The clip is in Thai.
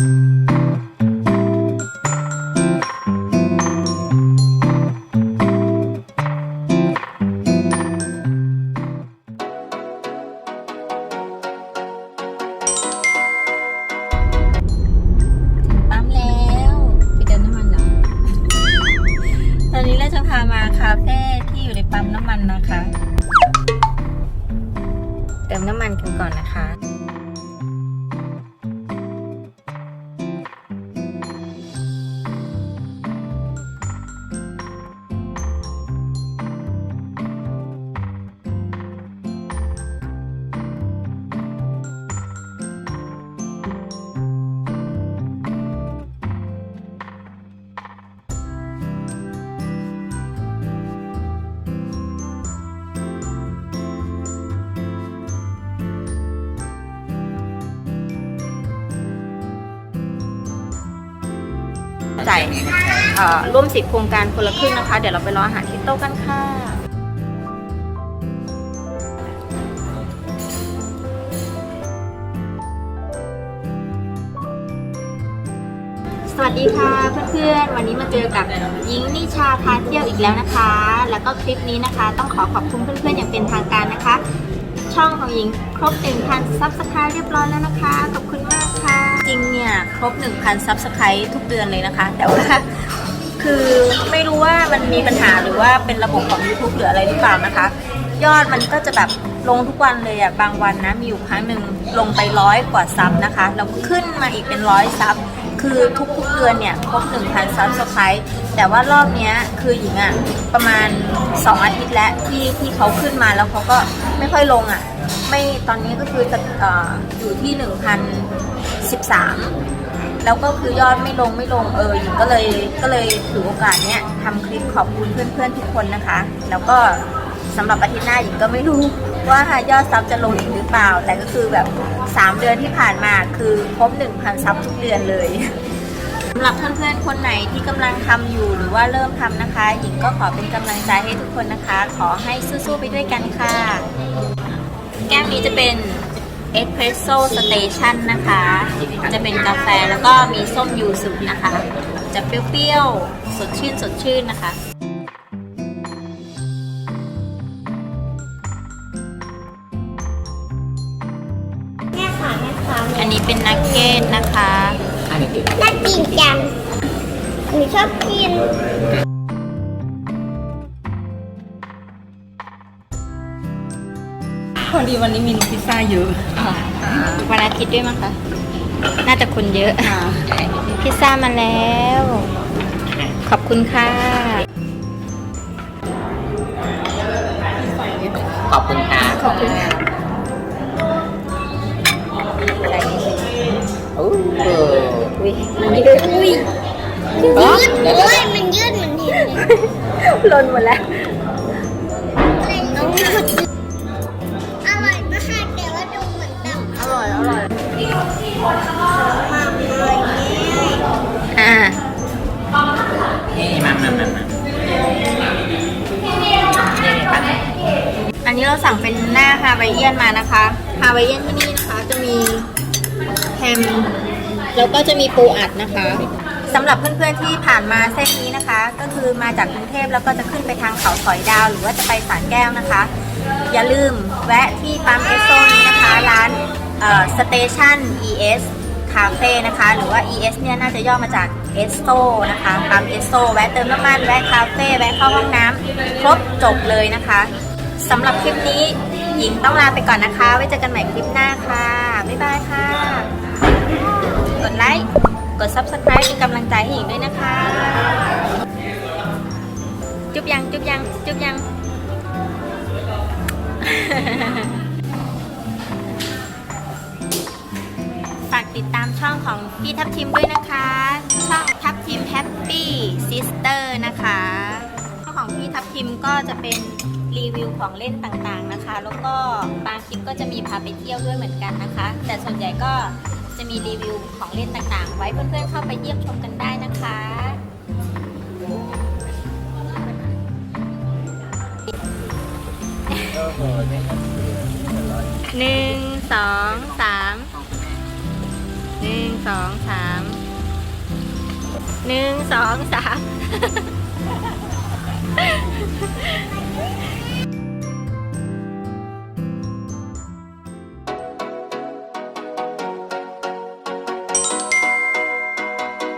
ปั๊มแล้วไปเติมน้ำมันเหรอ ตอนนี้เราจะพามาคาเฟ่ที่อยู่ในปั๊มน้ำมันนะคะ เติมน้ำมันกันก่อนนะคะ จ่ายร่วมสิทธิโครงการคนละครึ่งนะคะ เดี๋ยวเราไปรออาหารที่โต๊ะกันค่ะสวัสดีค่ะเพื่อนๆ วันนี้มาเจอกับหญิงนิชาพาเที่ยวอีกแล้วนะคะ แล้วก็คลิปนี้นะคะ ต้องขอขอบคุณเพื่อนๆ อย่างเป็นทางการนะคะ ช่องของหญิงครบ1,000ซับสไครต์เรียบร้อยแล้วนะคะขอบคุณ ครบ 1,000 ซับสไครต์ทุกเดือนเลยนะคะ แต่ว่าคือไม่รู้ว่ามันมีปัญหาหรือว่าเป็นระบบของ YouTube หรืออะไรหรือเปล่านะคะ ยอดมันก็จะแบบลงทุกวันเลยอะบางวันนะ มีอยู่ครั้งหนึ่งลงไปร้อยกว่าซับนะคะแล้วก็ขึ้นมาอีกเป็นร้อยซับคือทุกๆเดือนเนี่ยครบ 1,000 ซับสไครต์แต่ว่ารอบเนี้ยคือหญิงอะประมาณ 2 อาทิตย์แล้วที่ที่เขาขึ้นมาแล้วเขาก็ไม่ค่อยลงอะไม่ตอนนี้ก็คือจะอออยู่ที่ 1,013 แล้วก็คือยอดไม่ลงไม่ลงเออหญิงก็เลยก็เลยถือโอกาสเนี้ยทำคลิปขอบคุณเพื่อนๆทุกคนนะคะ แล้วก็สำหรับอาทิตย์หน้าหญิงก็ไม่รู้ว่ายอดซับจะลงอีกหรือเปล่า แต่ก็คือแบบ 3 เดือนที่ผ่านมาคือครบ1,000ซับทุกเดือนเลยสำหรับเพื่อนๆคนไหนที่กำลังทำอยู่หรือว่าเริ่มทำนะคะ หญิงก็ขอเป็นกำลังใจให้ทุกคนนะคะ ขอให้สู้ๆไปด้วยกันค่ะ แก้วนี้จะเป็น เอสเพรสโซ่สเตชันนะคะ จะเป็นกาแฟแล้วก็มีส้มยูสุนะคะ จะเปรี้ยวๆ สดชื่นสดชื่นนะคะแม่ค่ะแม่ค่ะอันนี้เป็นนักเก็ตนะคะ น่ากินจังหนูชอบกิน พอดีวันนี้มีลูกพิซซ่าเยอะวันอาทิตย์ด้วยมั้งคะ น่าจะคนเยอะ พิซซ่ามาแล้ว ขอบคุณค่ะ ขอบคุณค่ะขอบคุณค่ะโอ้โหอุ้ยมันยืดอุ้ยยืดโอ้ยมันยืดเหมือนเห็นเลยหล่นหมดแล้ว อร่อยอร่อยมากเลยแม่อ่านี่มามามามาอันนี้เราสั่งเป็นหน้าฮาวายเอียนมานะคะฮาวายเอียนที่นี่นะคะจะมีแฮมแล้วก็จะมีปูอัดนะคะสำหรับเพื่อนๆที่ผ่านมาเส้นนี้นะคะ ก็คือมาจากกรุงเทพแล้วก็จะขึ้นไปทางเขาสอยดาว หรือว่าจะไปสานแก้วนะคะ อย่าลืมแวะที่ปั๊มเอสโซนี้นะคะ ร้าน สเตชัน ES คาเฟ่นะคะ หรือว่า ES เนี่ยน่าจะย่อมาจากเอสโซนะคะปั๊มเอสโซแวะเติมน้ำมันแวะคาเฟ่แวะเข้าห้องน้ำครบจบเลยนะคะสำหรับคลิปนี้หญิงต้องลาไปก่อนนะคะ ไว้เจอกันใหม่คลิปหน้าค่ะ บ๊ายบายค่ะ กดไลค์ กด subscribe เป็นกำลังใจให้หญิงด้วยนะคะ จุ๊บยัง จุ๊บยัง จุ๊บยัง ติดตามช่องของพี่ทับทิมด้วยนะคะ ช่องทับทิมแฮปปี้ซิสเตอร์นะคะช่องของพี่ทับทิมก็จะเป็นรีวิวของเล่นต่างๆนะคะ แล้วก็บางคลิปก็จะมีพาไปเที่ยวด้วยเหมือนกันนะคะ แต่ส่วนใหญ่ก็จะมีรีวิวของเล่นต่างๆ ไว้เพื่อนๆเข้าไปเยี่ยมชมกันได้นะคะหนึ่งสองสามหนึ่ง สองสามหนึ่งสองสาม